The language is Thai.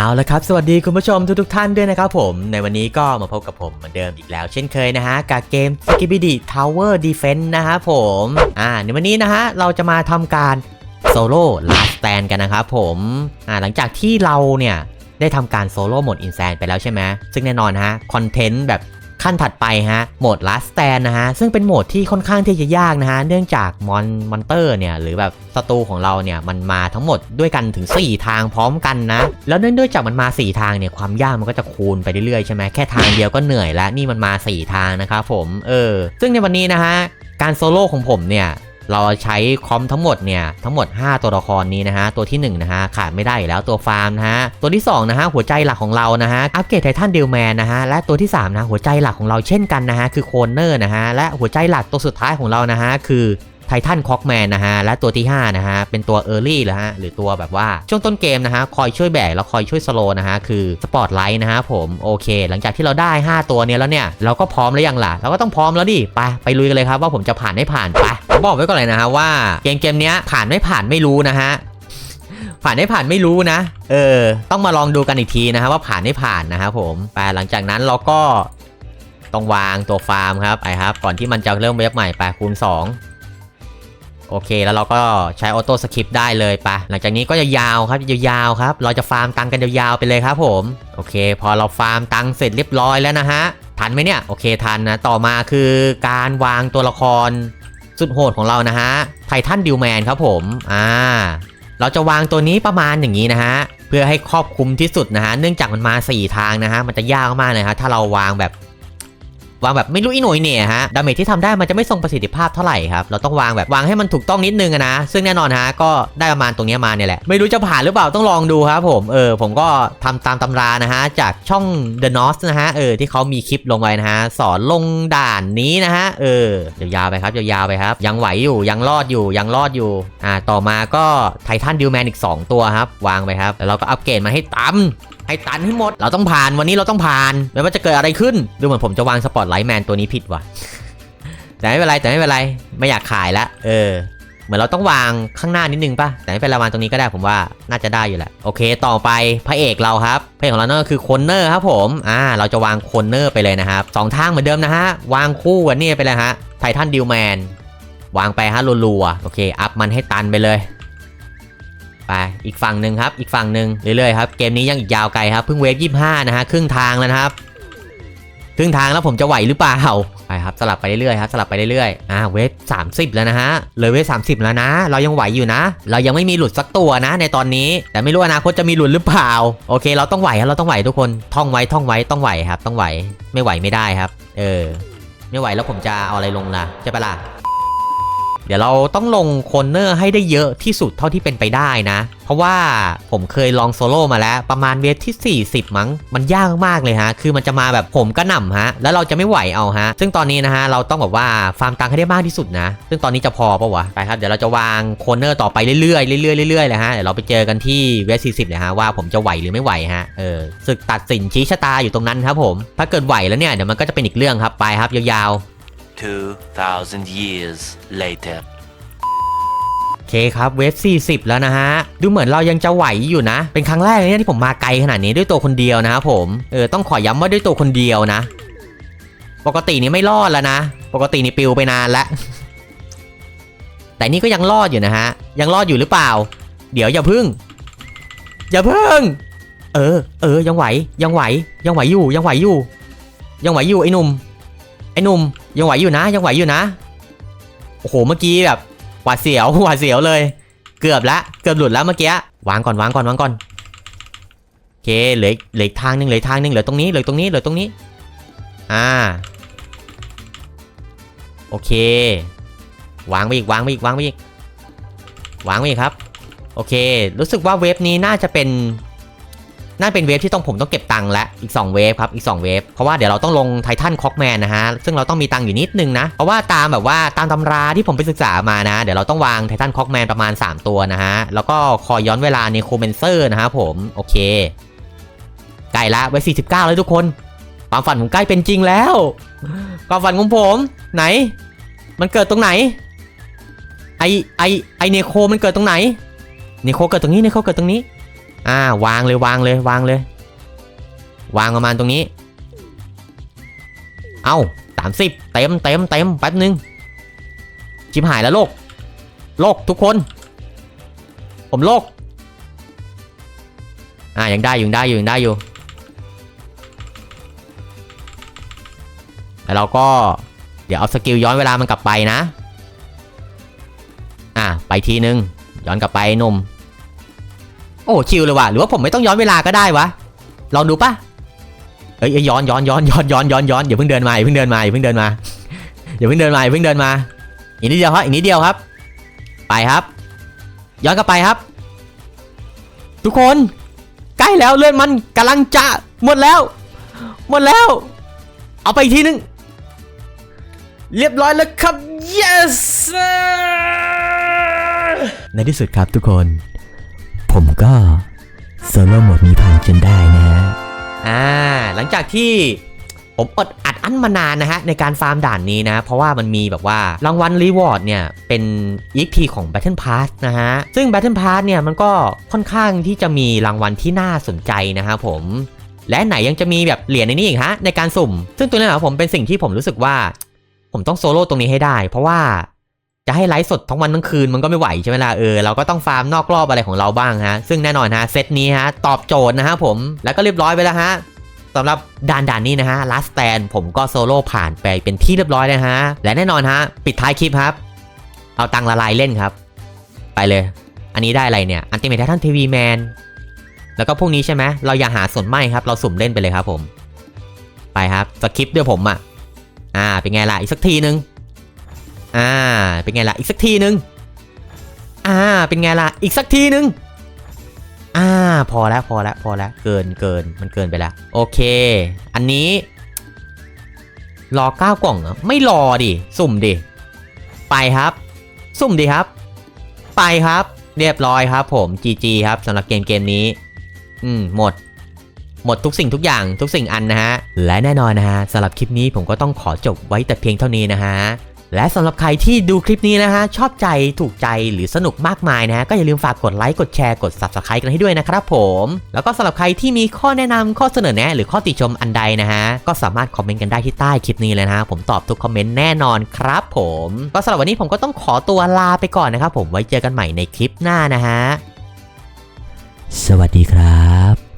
เอาละครับ สวัสดีคุณผู้ชมทุกๆท่านด้วยนะครับผม ในวันนี้ก็มาพบกับผมเหมือนเดิมอีกแล้ว เช่นเคยนะฮะกับเกม s k i b i d i Tower Defense นะฮะผม อ่าในวันนี้นะฮะเราจะมาทำการโซโล่ลาสแตนกันนะครับผม อ่าหลังจากที่เราเนี่ยได้ทำการโซโล่หมดอินแซนไปแล้วใช่ไหมซึ่งแน่นอนฮะคอนเทนต์แบบ ขั้นถัดไปฮะโหมด Last Stand นะฮะซึ่งเป็นโหมดที่ค่อนข้างที่จะยากนะฮะเนื่องจากมอนมอนเตอร์เนี่ยหรือแบบศัตรูของเราเนี่ยมันมาทั้งหมดด้วยกันถึง 4 ทางพร้อมกันนะ แล้วเนื่องด้วยจากมันมา 4 ทางเนี่ยความยากมันก็จะคูณไปเรื่อยๆใช่ไหมแค่ทางเดียวก็เหนื่อยแล้วนี่มันมา 4 ทางนะครับผมเออซึ่งในวันนี้นะฮะการโซโล่ของผมเนี่ย เราใช้คอมทั้งหมดเนี่ยทั้งหมด 5 ตัวละครนี้นะฮะตัวที่1นะฮะขาดไม่ได้แล้วตัวฟาร์มนะฮะตัวที่2นะฮะหัวใจหลักของเรานะฮะอัปเกรดไททันเดลแมนนะฮะและตัวที่3นะหัวใจหลักของเราเช่นกันนะฮะคือโคนเนอร์นะฮะและหัวใจหลักตัวสุดท้ายของเรานะฮะคือไททันคอกแมนนะฮะ และตัวที่ 5 นะฮะ เป็นตัวเออร์ลี่แล้วฮะ หรือตัวแบบว่า ช่วงต้นเกมนะฮะ คอยช่วยแบกแล้วคอยช่วยสโลนะฮะ คือสปอตไลท์นะฮะผม โอเค หลังจากที่เราได้ 5 ตัวเนี้แล้วเนี่ย เราก็พร้อมแล้วยังล่ะ เราก็ต้องพร้อมแล้วดิ ไป ไปลุยกันเลยครับว่าผมจะผ่านไม่ผ่านไป บอกไว้ก่อนเลยนะฮะว่าเกมเกมนี้ผ่านไม่ผ่านไม่รู้นะฮะผ่านไม่ผ่านไม่รู้นะ เออ ต้องมาลองดูกันอีกทีนะฮะว่าผ่านไม่ผ่านนะครับผมไปหลังจากนั้นเราก็ต้องวางตัวฟาร์มครับไปครับ ก่อนที่มันจะเริ่มเว็บใหม่ไปคูณ2 โอเคแล้วเราก็ใช้ออโต้สคริปต์ได้เลยไปหลังจากนี้ก็จะยาวครับยาวๆครับ เราจะฟาร์มตังกันยาวๆไปเลยครับผมโอเค พอเราฟาร์มตังเสร็จเรียบร้อยแล้วนะฮะทันไหมเนี่ยโอเคทันนะต่อมาคือการวางตัวละคร สุดโหดของเรานะฮะไททันดิวแมนครับผมอ่าเราจะวางตัวนี้ประมาณอย่างนี้นะฮะเพื่อให้ครอบคลุมที่สุดนะฮะเนื่องจากมันมา 4 ทางนะฮะมันจะยากมากเลยฮะถ้าเราวางแบบ วางแบบไม่รู้อีหน่วยเนี่ยฮะดาเมจที่ทำได้มันจะไม่ทรงประสิทธิภาพเท่าไหร่ครับเราต้องวางแบบวางให้มันถูกต้องนิดนึงอะนะซึ่งแน่นอนฮะก็ได้ประมาณตรงนี้มาเนี่ยแหละไม่รู้จะผ่านหรือเปล่าต้องลองดูครับผมเออผมก็ทำตามตำรานะฮะจากช่อง The n o s นะฮะเออที่เขามีคลิปลงไว้นะฮะสอนลงด่านนี้นะฮะเออยาวๆไปครับยาวๆไปครับ ยังไหวอยู่ยังรอดอยู่ยังรอดอยู่อ่าต่อมาก็ไททันดิวแมนอีก 2 ตัวครับ วางไปครับแล้วเราก็อัปเกรดมาให้ต่ำ ให้ตันให้หมด เราต้องผ่านวันนี้เราต้องผ่านไม่ว่าจะเกิดอะไรขึ้น ดูเหมือนผมจะวางสปอตไลท์แมนตัวนี้ผิดว่ะ แต่ไม่เป็นไรแต่ไม่เป็นไรไม่อยากขายละ เออ เหมือนเราต้องวางข้างหน้านิดนึงป่ะ แต่ไม่เป็นไรวางตรงนี้ก็ได้ผมว่าน่าจะได้อยู่แหละ โอเค ต่อไปพระเอกเราครับ พระเอกของเราเนั่นก็คือโคนเนอร์ครับผม อ่า เราจะวางโคนเนอร์ไปเลยนะครับสองทางเหมือนเดิมนะฮะ วางคู่กันนี่ไปเลยฮะ ไททันดิวแมน วางไปฮะรัวๆ โอเค อัพมันให้ตันไปเลย ไปอีกฝั่งหนึ่งครับ อีกฝั่งหนึ่งเรื่อยๆครับเกมนี้ยังอีกยาวไกลครับเพิ่งเวฟยี่ห้านะฮะครึ่งทางแล้วนะครับครึ่งทางแล้วผมจะไหวหรือเปล่าไปครับสลับไปเรื่อยๆครับสลับไปเรื่อยๆอ่าเวฟ30แล้วนะฮะเลยเวฟ30แล้วนะ เรายังไหวอยู่นะ เรายังไม่มีหลุดสักตัวนะ ในตอนนี้ แต่ไม่รู้อนาคตจะมีหลุดหรือเปล่า โอเค เราต้องไหวครับเราต้องไหวทุกคนท่องไว้ท่องไว้ต้องไหวครับ ต้องไหวไม่ไหวไม่ได้ครับ เออ ไม่ไหวแล้วผมจะเอาอะไรลงล่ะใช่ปะล่ะ ดี๋ยวเราต้องลงโคนเนอร์ให้ได้เยอะที่สุดเท่าที่เป็นไปได้นะ เพราะว่าผมเคยลองโซโล่มาแล้ว ประมาณเวฟที่ 40 มั้ง มันยากมากเลยฮะ คือมันจะมาแบบผมกระหน่ำฮะ แล้วเราจะไม่ไหวเอาฮะ ซึ่งตอนนี้นะฮะ เราต้องแบบว่าฟาร์มตังค์ให้ได้มากที่สุดนะ ซึ่งตอนนี้จะพอปะวะ ไปครับ เดี๋ยวเราจะวางโคนเนอร์ต่อไปเรื่อยๆ เรื่อยๆ เรื่อยๆ เลยฮะ เดี๋ยวเราไปเจอกันที่เวฟ40เลยฮะว่าผมจะไหวหรือไม่ไหวฮะ เออศึกตัดสินชี้ชะตาอยู่ตรงนั้นครับผม ถ้าเกิดไหวแล้วเนี่ยเดี๋ยวมันก็จะเป็นอีกเรื่องครับไปครับยาวๆ 2,000 years later. โอเคครับเวฟ 40 แล้วนะฮะ ดูเหมือนเรายังจะไหวอยู่นะ เป็นครั้งแรกเลยเนี่ยที่ผมมาไกลขนาดนี้ด้วยตัวคนเดียวนะครับผม เออต้องขอย้ำว่าด้วยตัวคนเดียวนะ ปกตินี่ไม่รอดแล้วนะ ปกตินี่ปิวไปนานแล้ว แต่นี่ก็ยังรอดอยู่นะฮะ ยังรอดอยู่หรือเปล่า เดี๋ยวอย่าพึ่ง อย่าพึ่ง เออ เออยังไหวยังไหวยังไหวอยู่ยังไหวอยู่ ยังไหวอยู่ไอ้หนุ่มไอ้หนุ่ม ยังไหวอยู่นะ ยังไหวอยู่นะ โอ้โห เมื่อกี้แบบหวาดเสียวหวาดเสียวเลย เกือบละ เกือบหลุดแล้วเมื่อกี้ วางก่อน วางก่อน วางก่อน โอเค เหลือเหลือทางหนึงเหลือทางหนึงเหลือตรงนี้ เหลือตรงนี้ เหลือตรงนี้ อ่า โอเค วางไปอีก วางไปอีก วางไปอีก วางไปอีกครับ โอเค รู้สึกว่าเวฟนี้น่าจะเป็น น่าเป็นเวฟที่ต้องผมต้องเก็บตังค์แล้วอีก 2 เวฟครับอีก 2 เวฟเพราะว่าเดี๋ยวเราต้องลงไททันคอกแมนนะฮะซึ่งเราต้องมีตังค์อยู่นิดนึงนะเพราะว่าตามแบบว่าตามตำราที่ผมไปศึกษามานะ เดี๋ยวเราต้องวางไททันคอกแมนประมาณ 3 ตัวนะฮะแล้วก็คอยย้อนเวลาในโคเมนเซอร์นะฮะผมโอเคใกล้ละไว้49แล้วทุกคน ความฝันผมใกล้เป็นจริงแล้ว ความฝันของผมไหน มันเกิดตรงไหน ไอไอไอเนโคมันเกิดตรงไหนเนโคเกิดตรงนี้เนโคเกิดตรงนี้ อ่าวางเลยวางเลยวางเลย วางประมาณตรงนี้ เอาสามสิบเต็มเต็มเต็มแป๊บนึงชิมหายแล้วโลก โลกทุกคน ผมโลก อ่ายังได้อยู่ยังได้อยู่ยังได้อยู่แล้วเราก็เดี๋ยวเอาสกิลย้อนเวลามันกลับไปนะ อะไปทีนึง ย้อนกลับไปนุ่ม อ้ชิลเลยว่ะหรือว่าผมไม่ต้องย้อนเวลาก็ได้วะลองดูปะเอ้ยเอ้ยย้อนย้อนย้อนย้อนย้อนย้อนย้อนอย่าเพิ่งเดินมาอย่าเพิ่งเดินมาอย่าเพิ่งเดินมาอย่าเพิ่งเดินมาอย่าเพิ่งเดินมาอีกนิดเดียวครับอีกนิดเดียวครับ ไปครับ ย้อนกลับไปครับ ทุกคน ใกล้แล้วเลือดมันกำลังจะหมดแล้ว หมดแล้ว เอาไปอีกทีนึงเรียบร้อยแล้วครับ yes ในที่สุดครับทุกคน ผมก็โซโล่หมดนี้ผ่านจนได้นะฮะอ่าหลังจากที่ผมอดอัดอั้นมานานนะฮะ ในการฟาร์มด่านนี้นะ เพราะว่ามันมีแบบว่ารางวัลรีวอร์ดเนี่ย เป็น EXP ของ Battle Pass นะฮะ ซึ่ง Battle Pass เนี่ย มันก็ค่อนข้างที่จะมีรางวัลที่น่าสนใจนะฮะผมและไหนยังจะมีแบบเหรียญในนี้อีกฮะ ในการสุ่ม ซึ่งตัวนี้นะผมเป็นสิ่งที่ผมรู้สึกว่า ผมต้องโซโล่ตรงนี้ให้ได้ เพราะว่า จะให้ไลฟ์สดทั้งวันทั้งคืนมันก็ไม่ไหวใช่ไหมล่ะเออเราก็ต้องฟาร์มนอกรอบอะไรของเราบ้างฮะซึ่งแน่นอนฮะเซตนี้ฮะตอบโจทย์นะฮะผมแล้วก็เรียบร้อยไปแล้วฮะสำหรับด่านด่านนี้นะฮะ last stand ผมก็โซโล่ผ่านไปเป็นที่เรียบร้อยแล้วฮะและแน่นอนฮะปิดท้ายคลิปครับ เอาตังละลายเล่นครับ ไปเลย อันนี้ได้อะไรเนี่ยอันติเมททันทีวีแมนแล้วก็พวกนี้ใช่ไหมเราอย่าหาส่วนไม่ครับ เราสุ่มเล่นไปเลยครับผม ไปครับสคริปต์ด้วยผมอะอ่าเป็นไงล่ะอีกสักทีนึง อ่า เป็นไงล่ะ อีกสักทีนึง อ่า เป็นไงล่ะ อีกสักทีนึง อ่า พอแล้วพอแล้วพอแล้ว เกินเกินมันเกินไปแล้ว โอเค อันนี้ รอเก้ากล่องเหรอ ไม่รอดิ สุ่มดิ ไปครับ สุ่มดิครับ ไปครับ เรียบร้อยครับ ผม GG ครับสำหรับเกมเกมนี้ อืม หมดหมดทุกสิ่งทุกอย่างทุกสิ่งอันนะฮะ และแน่นอนนะฮะสำหรับคลิปนี้ผมก็ต้องขอจบไว้แต่เพียงเท่านี้นะฮะ และสำหรับใครที่ดูคลิปนี้นะฮะชอบใจถูกใจหรือสนุกมากมายนะฮะก็อย่าลืมฝากกดไลค์กดแชร์กด Subscribe กันให้ด้วยนะครับผม แล้วก็สำหรับใครที่มีข้อแนะนำข้อเสนอแนะ หรือข้อติชมอันใดนะฮะก็สามารถคอมเมนต์กันได้ที่ใต้คลิปนี้เลยนะฮะผมตอบทุกคอมเมนต์แน่นอนครับผมก็สำหรับวันนี้ผมก็ต้องขอตัวลาไปก่อนนะครับผมไว้เจอกันใหม่ในคลิปหน้านะฮะสวัสดีครับ